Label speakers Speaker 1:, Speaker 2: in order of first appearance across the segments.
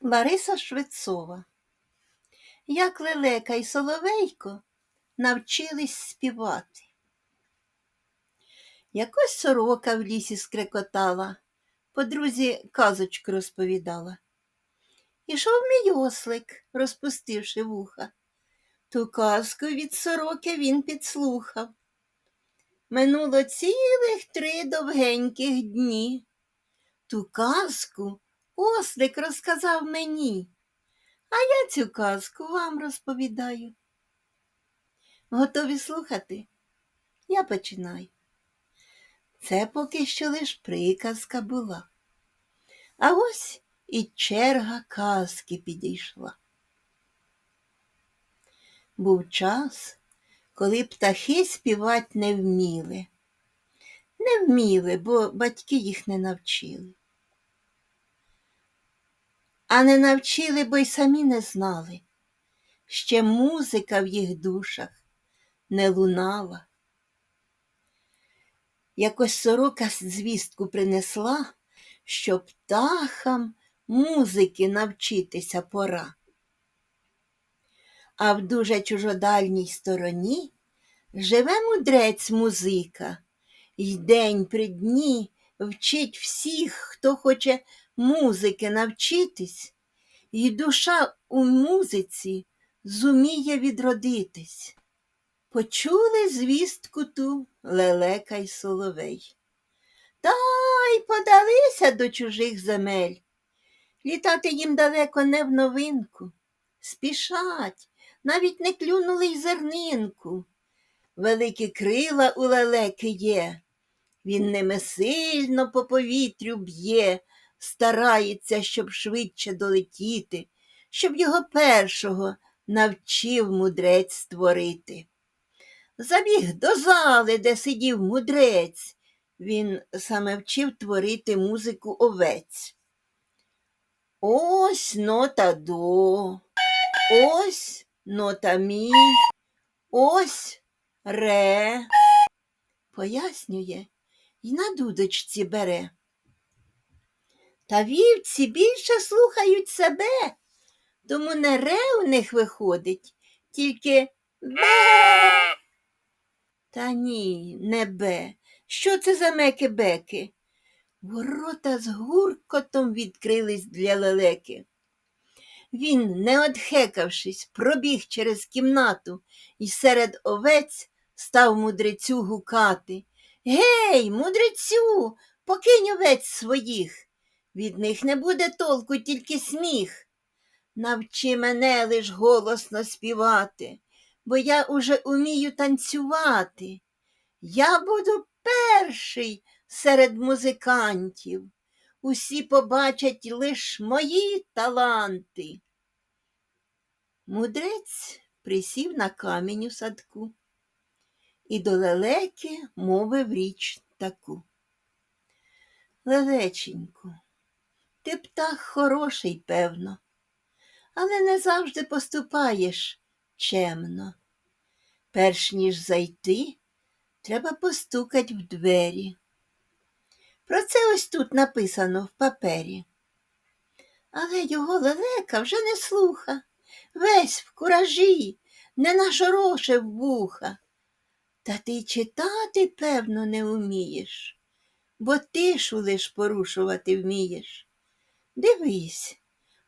Speaker 1: Лариса Швецова. Як лелека й соловейко навчились співати. Якось сорока в лісі скрекотала, подрузі казочку розповідала. Ішов мій ослик, розпустивши вуха. Ту казку від сороки він підслухав. Минуло цілих три довгеньких дні. Ту казку ослик розказав мені, а я цю казку вам розповідаю. Готові слухати? Я починаю. Це поки що лиш приказка була. А ось і черга казки підійшла. Був час, коли птахи співать не вміли. Не вміли, бо батьки їх не навчили. А не навчили, бо й самі не знали. Ще музика в їх душах не лунала. Якось сорока звістку принесла, що птахам музики навчитися пора. А в дуже чужодальній стороні живе мудрець музика, й день при дні вчить всіх, хто хоче музики навчитись, і душа у музиці зуміє відродитись. Почули звістку ту лелека й соловей. Та й подалися до чужих земель. Літати їм далеко не в новинку. Спішать, навіть не клюнули й зернинку. Великі крила у лелеки є. Він ними сильно по повітрю б'є, старається, щоб швидше долетіти, щоб його першого навчив мудрець створити. Забіг до зали, де сидів мудрець. Він саме вчив творити музику овець. Ось нота до, ось нота мі, ось ре. Пояснює й на дудочці бере. Та вівці більше слухають себе, тому не ре у них виходить, тільки бе. Та ні, не бе. Що це за меки-беки? Ворота з гуркотом відкрились для лелеки. Він, не одхекавшись, пробіг через кімнату і серед овець став мудрецю гукати. Гей, мудрецю, покинь овець своїх. Від них не буде толку, тільки сміх. Навчи мене лиш голосно співати, бо я уже умію танцювати. Я буду перший серед музикантів. Усі побачать лиш мої таланти. Мудрець присів на камінь у садку і до лелеки мовив річ таку. Лелеченьку, ти птах хороший, певно, але не завжди поступаєш чемно. Перш ніж зайти, треба постукать в двері. Про це ось тут написано в папері. Але його лелека вже не слуха, весь в куражі, не нашорошив вуха. Та ти читати, певно, не умієш, бо тишу лиш порушувати вмієш. Дивись,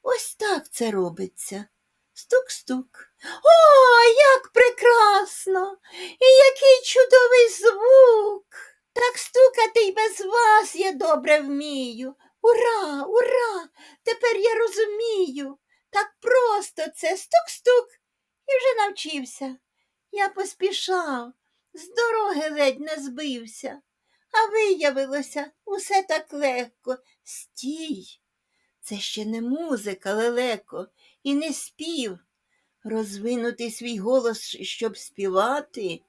Speaker 1: ось так це робиться. Стук-стук. О, як прекрасно! І який чудовий звук! Так стукати й без вас я добре вмію. Ура, ура! Тепер я розумію. Так просто це стук-стук і вже навчився. Я поспішав, з дороги ледь не збився, а виявилося усе так легко. Стій. Це ще не музика, лелеко, і не спів. Розвинути свій голос, щоб співати.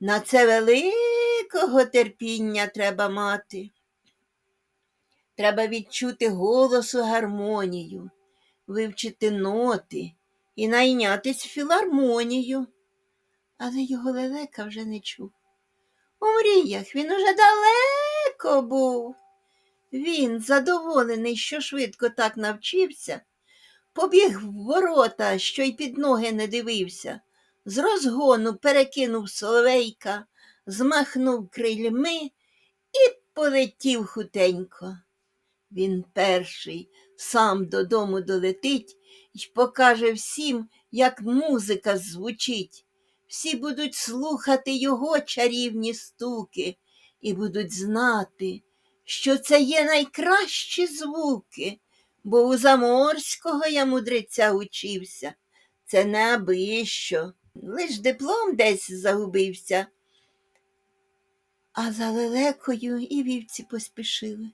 Speaker 1: На це великого терпіння треба мати. Треба відчути голосу гармонію, вивчити ноти і найнятись філармонію. Але його лелека вже не чув. У мріях він уже далеко був. Він, задоволений, що швидко так навчився, побіг в ворота, що й під ноги не дивився, з розгону перекинув соловейка, змахнув крильми і полетів хутенько. Він перший сам додому долетить і покаже всім, як музика звучить. Всі будуть слухати його чарівні стуки і будуть знати, що це є найкращі звуки, бо у заморського я мудреця учився. Це не аби що, лиш диплом десь загубився. А за лелекою і вівці поспішили.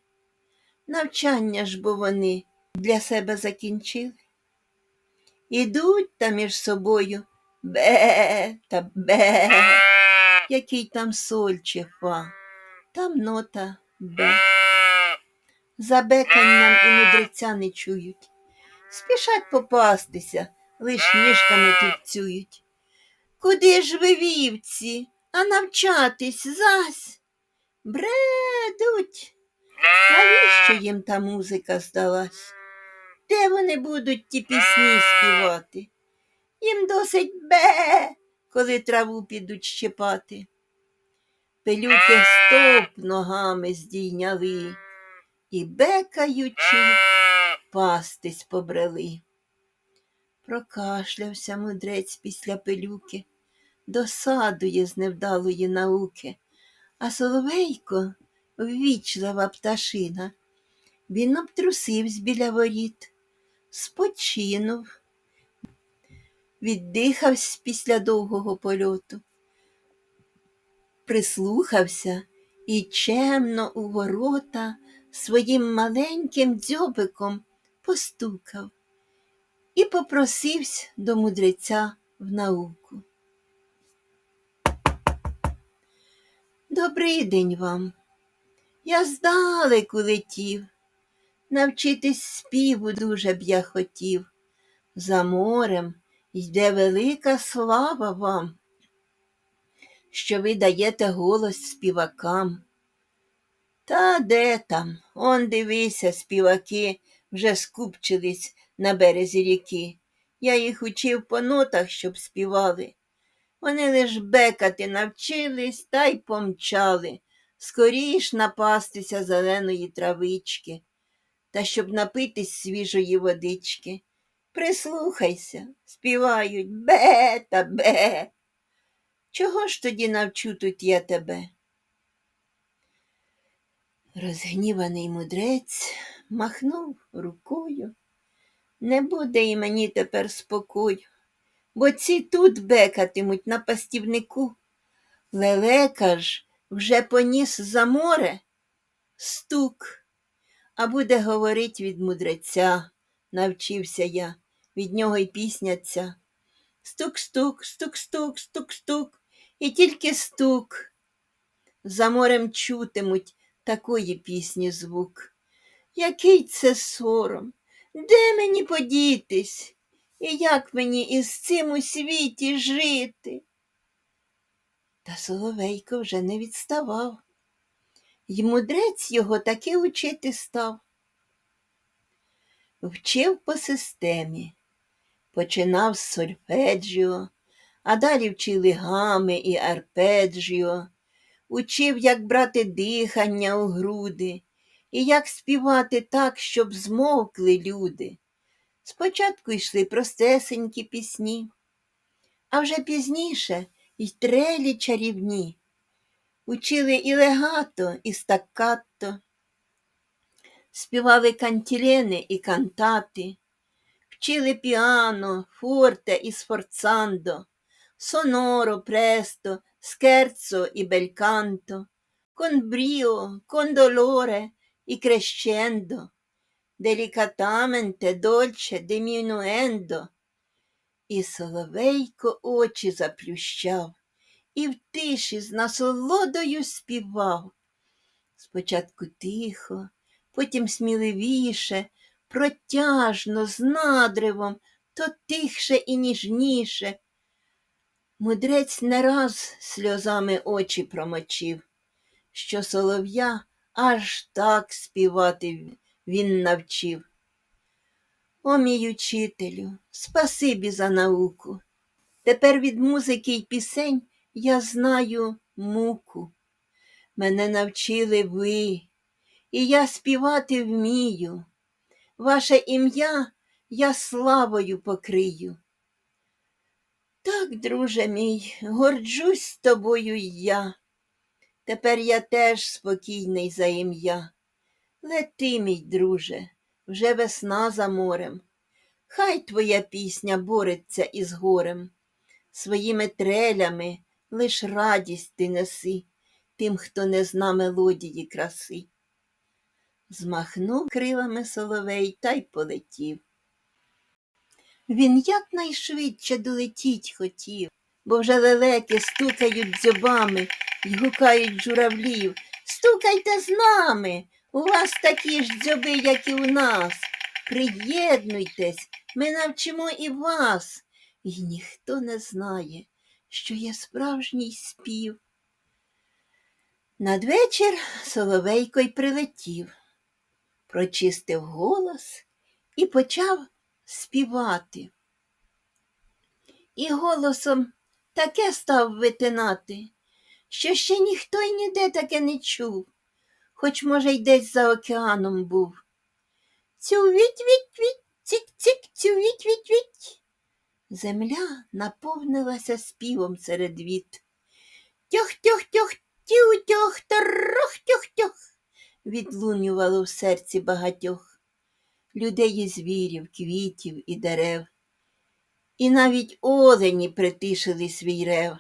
Speaker 1: Навчання ж бо вони для себе закінчили. Ідуть та між собою бе та бе, який там соль чи фа, там нота бе. За беканням і мудреця не чують. Спішать попастися, лиш ніжками тупцюють. Куди ж ви вівці, а навчатись зась? Бредуть. Навіщо їм та музика здалась? Де вони будуть ті пісні співати? Їм досить бе, коли траву підуть щепати. Пилюки стоп ногами здійняли і, бекаючи, пастись побрели. Прокашлявся мудрець після пилюки, досадує з невдалої науки, а соловейко ввічлива пташина. Він обтрусився біля воріт, спочинув, віддихався після довгого польоту, прислухався і чемно у ворота своїм маленьким дзьобиком постукав і попросився до мудреця в науку. Добрий день вам. Я здалеку летів, навчитись співу дуже б я хотів. За морем йде велика слава вам, що ви даєте голос співакам. Та де там, он дивися, співаки вже скупчились на березі ріки. Я їх учив по нотах, щоб співали. Вони лиш бекати навчились та й помчали скоріш напастися зеленої травички, та щоб напитись свіжої водички. Прислухайся, співають бе та бе. Чого ж тоді навчу тут я тебе? Розгніваний мудрець махнув рукою. Не буде і мені тепер спокою, бо ці тут бекатимуть на пастівнику. Лелека ж вже поніс за море стук, а буде говорить від мудреця, навчився я, від нього й пісня ця. Стук-стук, стук-стук, стук-стук, і тільки стук. За морем чутимуть такої пісні звук. Який це сором? Де мені подітись? І як мені із цим у світі жити? Та Соловейко вже не відставав, й мудрець його таки учити став. Вчив по системі, починав з сольфеджіо, а далі вчили гами і арпеджіо, учив, як брати дихання у груди і як співати так, щоб змовкли люди. Спочатку йшли простесенькі пісні, а вже пізніше й трелі чарівні. Учили і легато, і стаккато, співали кантілени і кантати, вчили піано, форте і сфорцандо, соноро, престо, скерцо і бельканто, конбріо, кондолоре і крещендо, делікатаменте, дольче, демінуендо. І соловейко очі заплющав, і в тиші з насолодою співав. Спочатку тихо, потім сміливіше, протяжно, з надривом, то тихше і ніжніше. Мудрець не раз сльозами очі промочив, що солов'я аж так співати він навчив. О, мій учителю, спасибі за науку. Тепер від музики й пісень я знаю муку. Мене навчили ви, і я співати вмію. Ваше ім'я я славою покрию. Так, друже мій, горджусь тобою я. Тепер я теж спокійний за ім'я. Лети, мій друже, вже весна за морем. Хай твоя пісня бореться із горем. Своїми трелями лиш радість ти неси тим, хто не зна мелодії краси. Змахнув крилами соловей та й полетів. Він якнайшвидше долетіть хотів, бо вже лелеки стукають дзьобами й гукають журавлів. Стукайте з нами, у вас такі ж дзьоби, як і у нас. Приєднуйтесь, ми навчимо і вас. І ніхто не знає, що є справжній спів. Надвечір соловейко й прилетів, прочистив голос і почав співати. І голосом таке став витинати, що ще ніхто й ніде таке не чув, хоч, може, й десь за океаном був. Цю-віть-віть-віть, цік-цік, цю-віть-віть-віть. Земля наповнилася співом серед віт. Тьох-тьох-тьох, тю-тьох, торох-тьох-тьох, відлунювало в серці багатьох людей і звірів, квітів і дерев. І навіть олені притишили свій рев,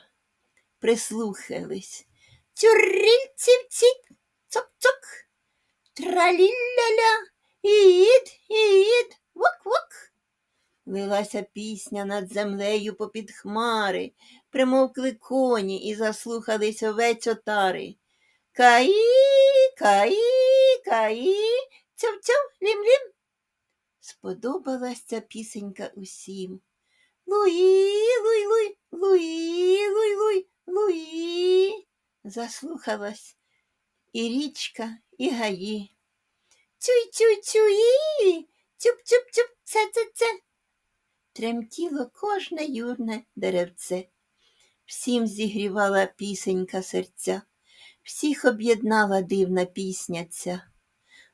Speaker 1: прислухались. Цюрільців-цік, цок-цок, тралілля-ля, іїд, іїд, вок-вок. Лилася пісня над землею попід хмари, примовкли коні і заслухались овець отари. Каї, каї, каї, цьов-цьов, лім-лім. Сподобалась ця пісенька усім. Луї, луй, луй, луї, луй, луй, луї. Заслухалась і річка, і гаї. Цюй, цюй, цюї, цюп, цюп, цюп, це, це, це. Тремтіло кожне юрне деревце. Всім зігрівала пісенька серця, всіх об'єднала дивна пісня ця.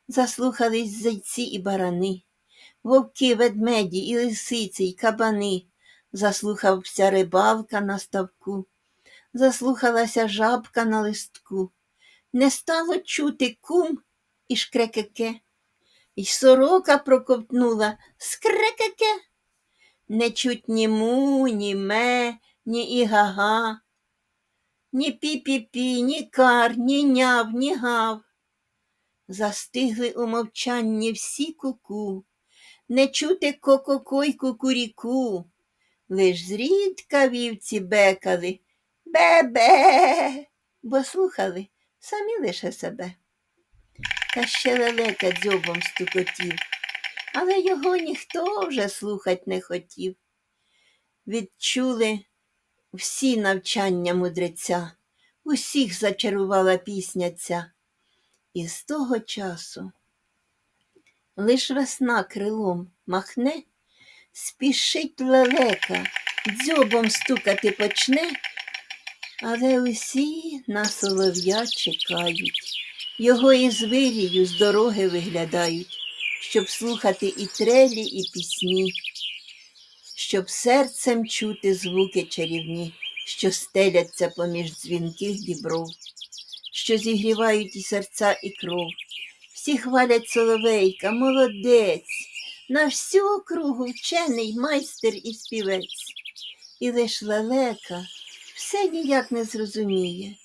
Speaker 1: Заслухались зайці і барани, вовки, ведмеді і лисиці, й кабани. Заслухався рибалка на ставку, заслухалася жабка на листку. Не стало чути кум і шкрекеке, й сорока проковтнула скрекеке. Не чуть ні му, ні ме, ні ігага, ні пі-пі-пі, ні кар, ні няв, ні гав. Застигли у мовчанні всі куку, не чути ко-ко-ко й кукуріку. Лиш зрідка вівці бекали бе-бе, бо слухали самі лише себе. Та ще лелека дзьобом стукотів, але його ніхто вже слухать не хотів. Відчули всі навчання мудреця, усіх зачарувала пісня ця. І з того часу лиш весна крилом махне, спішить лелека, дзьобом стукати почне, але усі на солов'я чекають, його із вирію з дороги виглядають, щоб слухати і трелі, і пісні, щоб серцем чути звуки чарівні, що стеляться поміж дзвінких дібров, що зігрівають і серця, і кров. Всі хвалять соловейка, молодець, на всю округу вчений майстер і співець. І лиш лелека все ніяк не зрозуміє.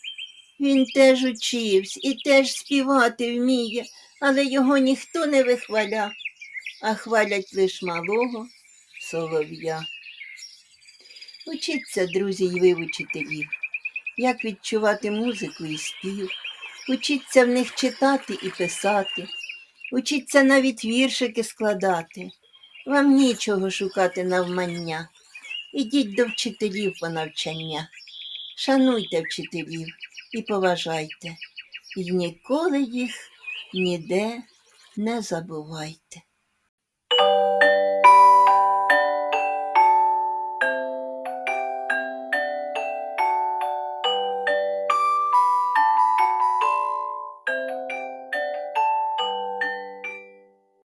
Speaker 1: Він теж учився і теж співати вміє, але його ніхто не вихваля, а хвалять лиш малого солов'я. Учіться, друзі, й ви учителів, як відчувати музику і спів, учіться в них читати і писати, учіться навіть віршики складати. Вам нічого шукати навмання. Ідіть до вчителів по навчання. Шануйте вчителів і поважайте, і ніколи їх ніде не забувайте.